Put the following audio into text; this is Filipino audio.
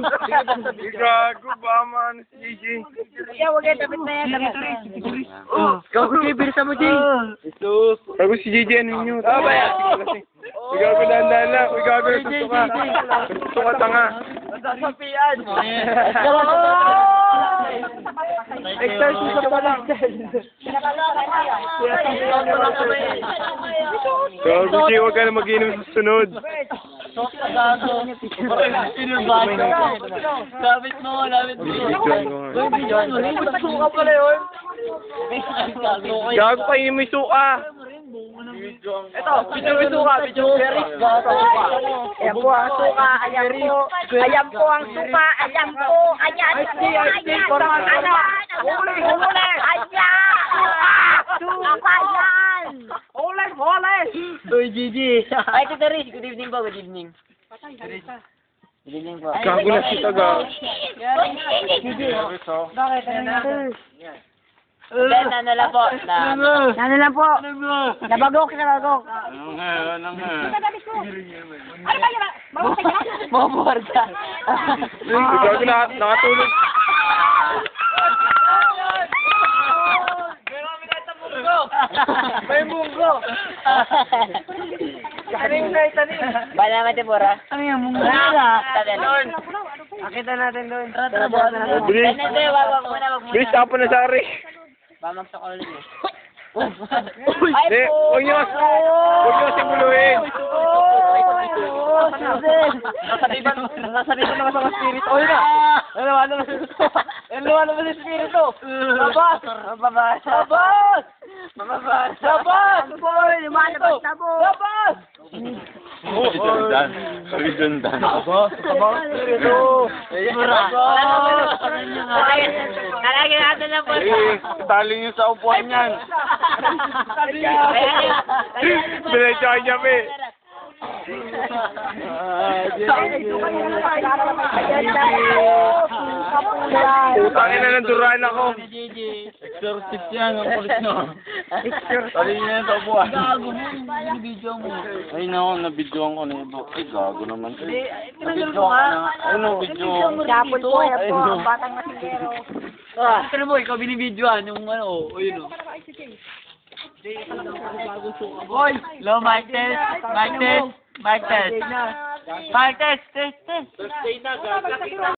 Gago, ba man si JJ? Kaya huwag kayo tapit na yan. Oh, Gago kayo, bilisan mo, Jay. Jesus. Gago si JJ, ano nyo? Ah, ba yan? Uy, gago, dahan-dahan lang. Uy, gago, nagtutuka. Nagtutuka, tanga. Sasapian. Exercise pa lang. Gago, Jay, huwag ka na mag-inom sa sunod. Lapit mo, lapit mo. Videoan ko nga. Suka pala yun. Gago, mo yung suka. Ito, video video suka, very Ayan po ang suka, ayan po. Ayan po ang suka, ayan po. Ayan, ayan, ayan. Ano? Huli, huli. Ayan. Suka yan. Huli. Uy, Gigi. Ay, Tito Riz, good evening po, good evening. Good evening po. Gago na kita, gago. Bakit? Ano natin? Ben, ano lang po? Na, ano lang po? Nabagok, nabagok. Ano nga, ano nga. Mabuhar ka. Uy, gago na, nakatulog. Taning na taning. Bala naman tibura. Ano yung munggo nila? Doon. Nakita natin doon. Tara, na natin. Bilis. Wag wag muna, wag muna. Bilis, tapon na sa ari. Bamagsak ulit eh. Hindi, huwag niyo mas... Huwag niyo kasi buluhin. Nakasaliban, nakasaliban naman sa spirit. Oh, yun na. Nalawa naman sa spirito. Nalawa naman sa spirito. Labas! Labas! Labas! Labas! Labas! Boy, lumalabas na po. Labas! Redundan. Redundan. Labas! Labas! Spirito! Labas! Talagyan natin na po. Eh, tali niyo sa upuan yan. Diretso niya, pe. Putangin na ng duran ako. Exorcist yan, ang kulit nyo. Tali niya sa upuan. Gago mo, video mo. Ay, nako, nabidyoan ko na ito. Ay, gago naman. Nabidyo ka? Ay, nabidyo. Chapol po, yan po, Ay, ang batang masinero. Ah, ano mo, ikaw binibidyoan yung ano, o yun o. Hoy! Hello, mic test! Mic test! Mic test! Mic test! Test! Test!